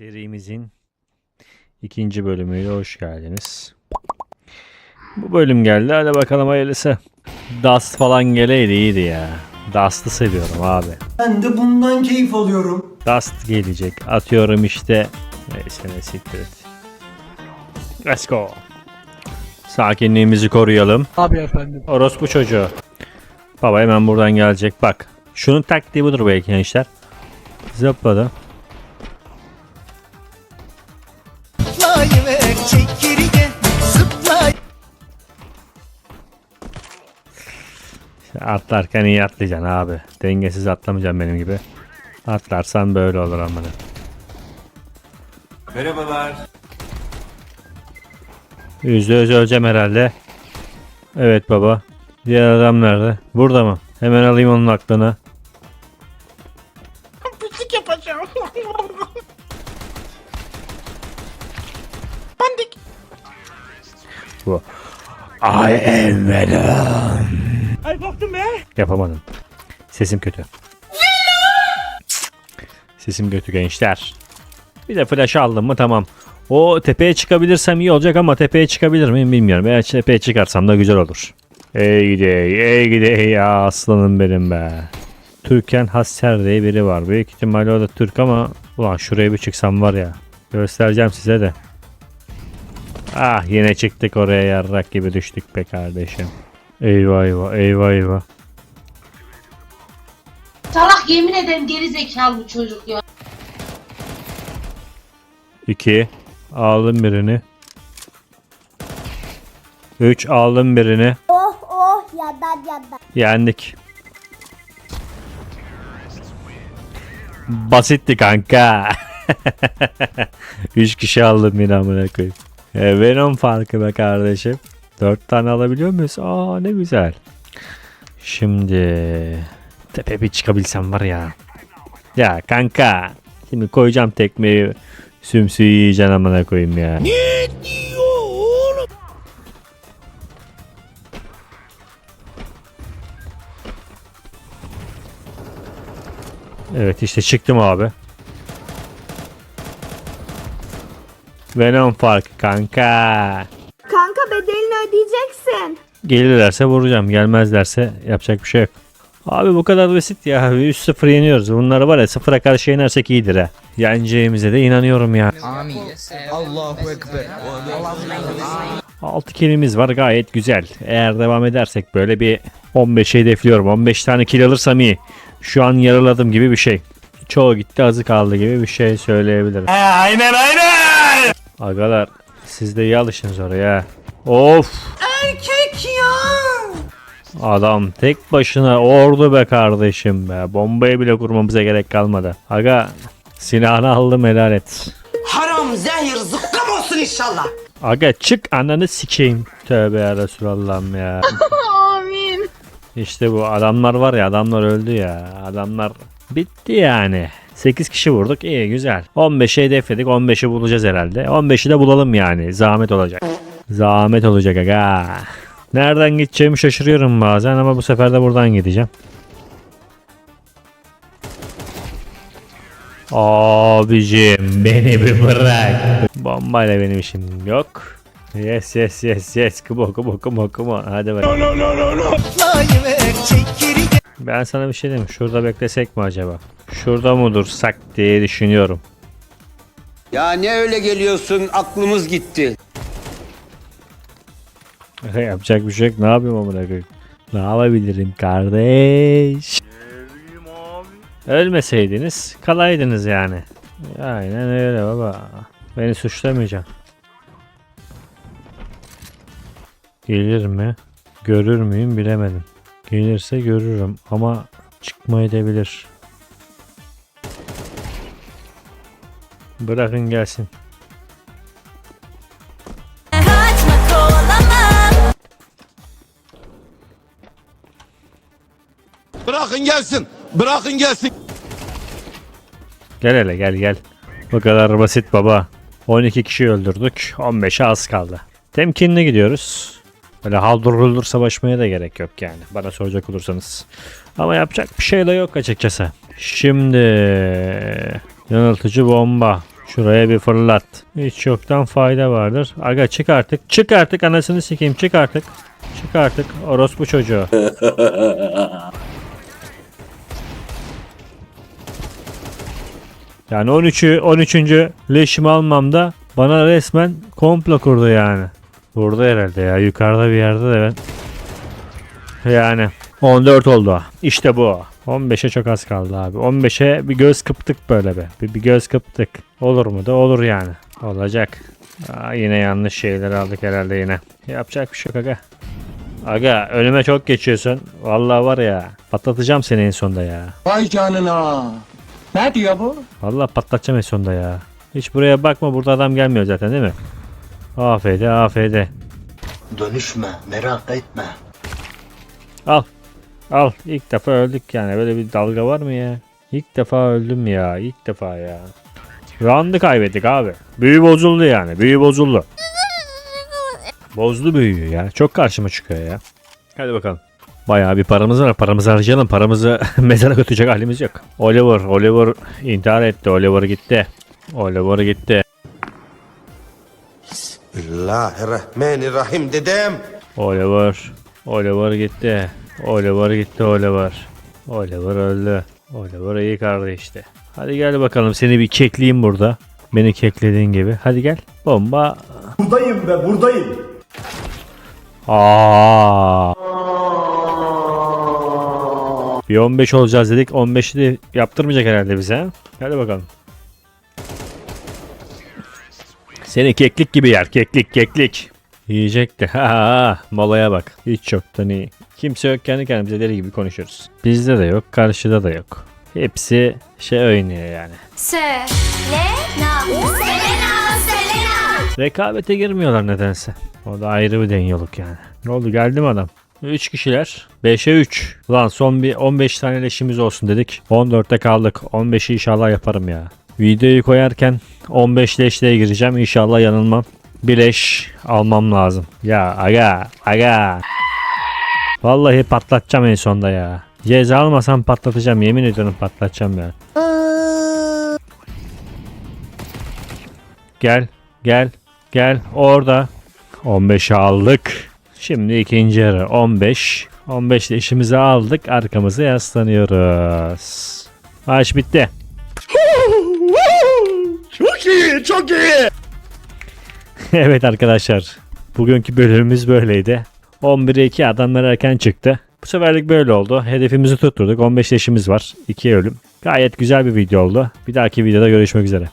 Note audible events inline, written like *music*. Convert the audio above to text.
Serimizin ikinci bölümüyle hoş geldiniz. Bu bölüm geldi. Hadi bakalım hayırlısı. Dust falan geleydi iyiydi ya. Dust'ı seviyorum abi. Ben de bundan keyif alıyorum. Dust gelecek. Atıyorum işte. Neyse ne siktir et. Let's go. Sakinliğimizi koruyalım. Abi efendim. Orospu çocuğu. Baba hemen buradan gelecek. Bak. Şunun taktiği budur belki gençler. Zıpladı. Çekirge Zıplay Atlarken iyi atlayacaksın abi. Dengesiz atlamayacaksın benim gibi. Atlarsan böyle olur amına. Merhabalar. Yüzde yüz öleceğim herhalde. Evet baba. Diğer adam nerede? Burada mı? Hemen alayım onun aklını. Bu. I am Venom. Ay korktum be. Yapamadım. Sesim kötü. Sesim kötü gençler. Bir de flash aldım mı tamam. O tepeye çıkabilirsem iyi olacak ama tepeye çıkabilir miyim bilmiyorum. Eğer tepeye çıkarsam da güzel olur. Ey gidey, ey gidey ya aslanım benim be. Türken Hasser diye biri var. Büyük ihtimalle o da Türk ama ulan şuraya bir çıksam var ya. Göstereceğim size de. Ah yine çıktık oraya yarrak gibi düştük be kardeşim. Eyvah eyvah eyvah eyvah. Salak yemin ederim geri zekalı bu çocuk ya. 2 aldım birini. 3 aldım birini. Oh oh yadan yadan. Yendik. Basitti kanka. *laughs* 3 kişi aldım yine amına koyayım. E, Venom farkı be kardeşim. 4 tane alabiliyor muyuz? Aa ne güzel. Şimdi tepe bir çıkabilsem var ya. Ya kanka. Şimdi koyacağım tekmeyi sümsüğü yiyeceksin amına koyayım ya. Evet işte çıktım abi. Venom farkı kanka. Kanka bedelini ödeyeceksin. Gelirlerse vuracağım. Gelmezlerse yapacak bir şey yok. Abi bu kadar basit ya. 3-0 yeniyoruz. Bunları var ya sıfıra karşı yenersek iyidir ha. Yeneceğimize de inanıyorum ya. Allahu Ekber 6 kilimiz var gayet güzel. Eğer devam edersek böyle bir 15'e hedefliyorum. 15 tane kill alırsam iyi. Şu an yarıladım gibi bir şey. Çoğu gitti azı kaldı gibi bir şey söyleyebilirim. aynen aynen. Agalar siz de iyi alışınız oraya. Of Erkek ya adam tek başına ordu be kardeşim be. Bombayı bile kurmamıza gerek kalmadı. Aga silahını aldım helal et. Haram zehir zıkkım olsun inşallah Aga çık ananı sikeyim. Tövbe ya Resulallah'ım ya. *laughs* Amin. İşte bu adamlar var ya adamlar öldü ya. Adamlar bitti yani. 8 kişi vurduk iyi güzel. 15'e hedefledik 15'i bulacağız herhalde. 15'i de bulalım yani zahmet olacak. Zahmet olacak aga. Nereden gideceğimi şaşırıyorum bazen ama bu sefer de buradan gideceğim. Abicim beni bir bırak. Bombayla benim işim yok. Yes yes yes yes. Kubo kubo kubo kubo. Hadi bakalım. Zıplayıver çekirge Ben sana bir şey diyeyim. Şurada beklesek mi acaba? Şurada mı dursak diye düşünüyorum. Ya ne öyle geliyorsun aklımız gitti. Yapacak bir şey yok. Ne yapayım amına koyayım? Ne yapabilirim kardeş? Ölmeseydiniz kalaydınız yani. Aynen öyle baba. Beni suçlamayacaksın. Gelir mi? Görür müyüm bilemedim. Gelirse görürüm ama çıkma edebilir. Bırakın gelsin. Bırakın gelsin. Bırakın gelsin. Gel hele gel gel. Bu kadar basit baba. 12 kişi öldürdük. 15'e az kaldı. Temkinli gidiyoruz. Böyle haldır huldur savaşmaya da gerek yok yani. Bana soracak olursanız. Ama yapacak bir şey de yok açıkçası. Şimdi yanıltıcı bomba. Şuraya bir fırlat. Hiç yoktan fayda vardır. Aga çık artık. Çık artık anasını sikeyim çık artık. Çık artık orospu çocuğu. *laughs* Yani 13'ü 13. leşimi almamda bana resmen komplo kurdu yani. Burada herhalde ya yukarıda bir yerde de ben. Yani 14 oldu. İşte bu. 15'e çok az kaldı abi. 15'e bir göz kıptık böyle be. Bir, bir göz kıptık. Olur mu da olur yani. Olacak. Aa, yine yanlış şeyler aldık herhalde yine. Yapacak bir şey yok aga. Aga önüme çok geçiyorsun. Vallahi var ya patlatacağım seni en sonda ya. Vay canına. Ne diyor bu? Vallahi patlatacağım en sonda ya. Hiç buraya bakma burada adam gelmiyor zaten değil mi? AFD AFD. Dönüşme merak etme. Al. Al. İlk defa öldük yani. Böyle bir dalga var mı ya? İlk defa öldüm ya. İlk defa ya. Round'u kaybettik abi. Büyü bozuldu yani. Büyü bozuldu. Bozdu büyüyü ya. Çok karşıma çıkıyor ya. Hadi bakalım. Bayağı bir paramız var. Paramızı harcayalım. Paramızı *laughs* mezara götürecek halimiz yok. Oliver. Oliver intihar etti. Oliver gitti. Oliver gitti. Bismillahirrahmanirrahim dedem. Oliver. Oliver gitti. Oliver gitti Oliver. Oliver öldü. Oliver iyi kardeşti. Hadi gel bakalım seni bir kekleyeyim burada. Beni keklediğin gibi. Hadi gel. Bomba. Buradayım be buradayım. Aa. Bir 15 olacağız dedik. 15'i de yaptırmayacak herhalde bize. ha? Hadi bakalım. Seni keklik gibi yer. Keklik keklik. Yiyecek de. *laughs* Ha, ha, molaya bak. Hiç yoktan iyi. Kimse yok kendi kendimize deli gibi konuşuyoruz. Bizde de yok. Karşıda da yok. Hepsi şey oynuyor yani. Selena. Selena. Selena. Rekabete girmiyorlar nedense. O da ayrı bir deniyorluk yani. Ne oldu geldi mi adam? 3 kişiler. 5'e 3. Lan son bir 15 tane leşimiz olsun dedik. 14'te kaldık. 15'i inşallah yaparım ya. Videoyu koyarken 15 leşliğe gireceğim. İnşallah yanılmam. Bir leş almam lazım. Ya aga aga. Vallahi patlatacağım en sonda ya. Ceza almasam patlatacağım. Yemin ediyorum patlatacağım ya. Gel, gel, gel. Orada. 15'i aldık. Şimdi ikinci yarı 15. 15 de işimizi aldık. Arkamıza yaslanıyoruz. Maç bitti. İyi, çok iyi. *laughs* evet arkadaşlar. Bugünkü bölümümüz böyleydi. 11'e 2 adamlar erken çıktı. Bu seferlik böyle oldu. Hedefimizi tutturduk. 15 yaşımız var. 2 ölüm. Gayet güzel bir video oldu. Bir dahaki videoda görüşmek üzere.